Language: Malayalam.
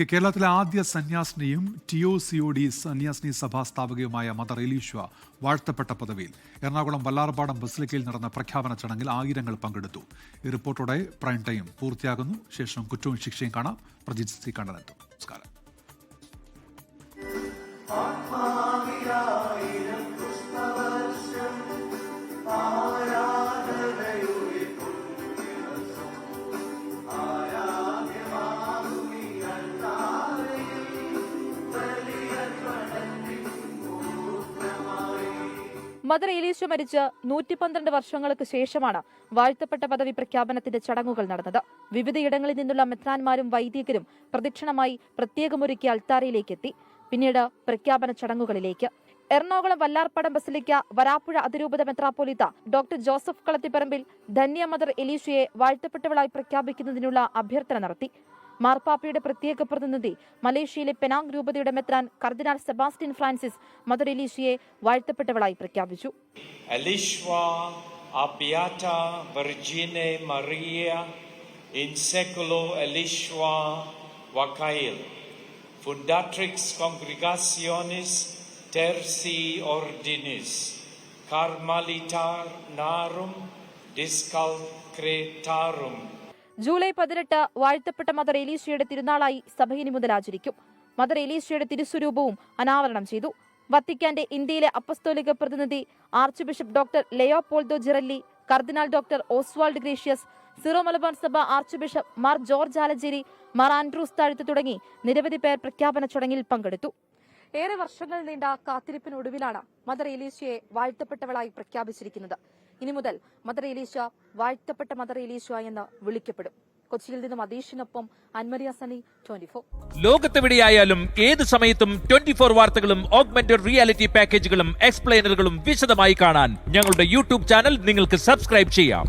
കേരളത്തിലെ ആദ്യ സന്യാസിനിയും T O C O D സന്യാസിനി സഭാ സ്ഥാപകയുമായ മദർ എലീഷ്വ വാഴ്ത്തപ്പെട്ട പദവിയിൽ എറണാകുളം വല്ലാർപാടം ബസിലിക്കയിൽ നടന്ന പ്രഖ്യാപന ചടങ്ങിൽ ആയിരങ്ങൾ പങ്കെടുത്തു. ഈ റിപ്പോർട്ടോടെ പ്രൈം ടൈം പൂർത്തിയാകുന്നു. ശേഷം കുറ്റവും ശിക്ഷയും കാണാം. പ്രജിത് ശ്രീകണ്ഠനെത്തും നമസ്കാരം. മദർ ഏലീശ മരിച്ച് നൂറ്റി പന്ത്രണ്ട് വർഷങ്ങൾക്ക് ശേഷമാണ് വാഴ്ത്തപ്പെട്ട പദവി പ്രഖ്യാപനത്തിന്റെ ചടങ്ങുകൾ നടന്നത്. വിവിധയിടങ്ങളിൽ നിന്നുള്ള മെത്രാന്മാരും വൈദികരും പ്രദക്ഷിണമായി പ്രത്യേകമൊരുക്കിയ അൾത്താരയിലേക്ക് എത്തി. പിന്നീട് പ്രഖ്യാപന ചടങ്ങുകളിലേക്ക്. എറണാകുളം വല്ലാർപ്പടം ബസിലിക്ക വരാപ്പുഴ അതിരൂപത മെത്രാപ്പോലിത്ത ഡോക്ടർ ജോസഫ് കളത്തിപ്പറമ്പിൽ ധന്യ മദർ എലീഷയെ വാഴ്ത്തപ്പെട്ടവളായി പ്രഖ്യാപിക്കുന്നതിനുള്ള അഭ്യർത്ഥന നടത്തി. മാർപ്പാപ്പയുടെ പ്രത്യേക പ്രതിനിധി മലേഷ്യയിലെ പെനാങ് രൂപതയുടെ മെത്രാൻ കർദിനാൾ സെബാസ്റ്റ്യൻ ഫ്രാൻസിസ് മദർ എലീഷയെ വാഴ്ത്തപ്പെട്ടവളായി പ്രഖ്യാപിച്ചു Fundatrix Congregationis Terci Ordinis, Carmelitar Narum Discalcretarum, July പതിനെട്ട് വാഴ്ത്തപ്പെട്ട മദർ എലീശയുടെ തിരുനാളായി സഭ ഇനി മുതൽ ആചരിക്കും. മദർ എലീശയുടെ തിരുസ്വരൂപവും അനാവരണം ചെയ്തു. വത്തിക്കാന്റെ ഇന്ത്യയിലെ അപ്പസ്തോലിക പ്രതിനിധി archbishop doctor Leopoldo Girelli കർദിനാൾ doctor Oswald Gracias Syro Malabar സഭ ആർച്ച് ബിഷപ്പ് മാർ ജോർജ് ആലഞ്ചേരി മാർ ആൻഡ്രൂസ് താഴ്ത്തു തുടങ്ങി നിരവധി പേർ പ്രഖ്യാപന ചടങ്ങിൽ പങ്കെടുത്തു. ഏറെ വർഷങ്ങൾ നീണ്ട കാത്തിരിപ്പിനൊടുവിലാണ് മദർ എലീശയെ വാഴ്ത്തപ്പെട്ടവളായി പ്രഖ്യാപിച്ചിരിക്കുന്നത്. ഇനി മുതൽ മദർ എലീശ വാഴ്ത്തപ്പെട്ട മദർ എലീശ എന്ന് വിളിക്കപ്പെടും. കൊച്ചിയിൽ നിന്നും അതീഷിനൊപ്പം അൻമരിയ സനി ട്വന്റി ഫോർ ലോകത്തെവിടെയായാലും ഏത് സമയത്തും ട്വന്റി ഫോർ വാർത്തകളും ഓഗ്മെന്റഡ് റിയാലിറ്റി പാക്കേജുകളും എക്സ്പ്ലെയിനറുകളും വിശദമായി കാണാൻ ഞങ്ങളുടെ യൂട്യൂബ് ചാനൽ നിങ്ങൾക്ക് സബ്സ്ക്രൈബ് ചെയ്യാം.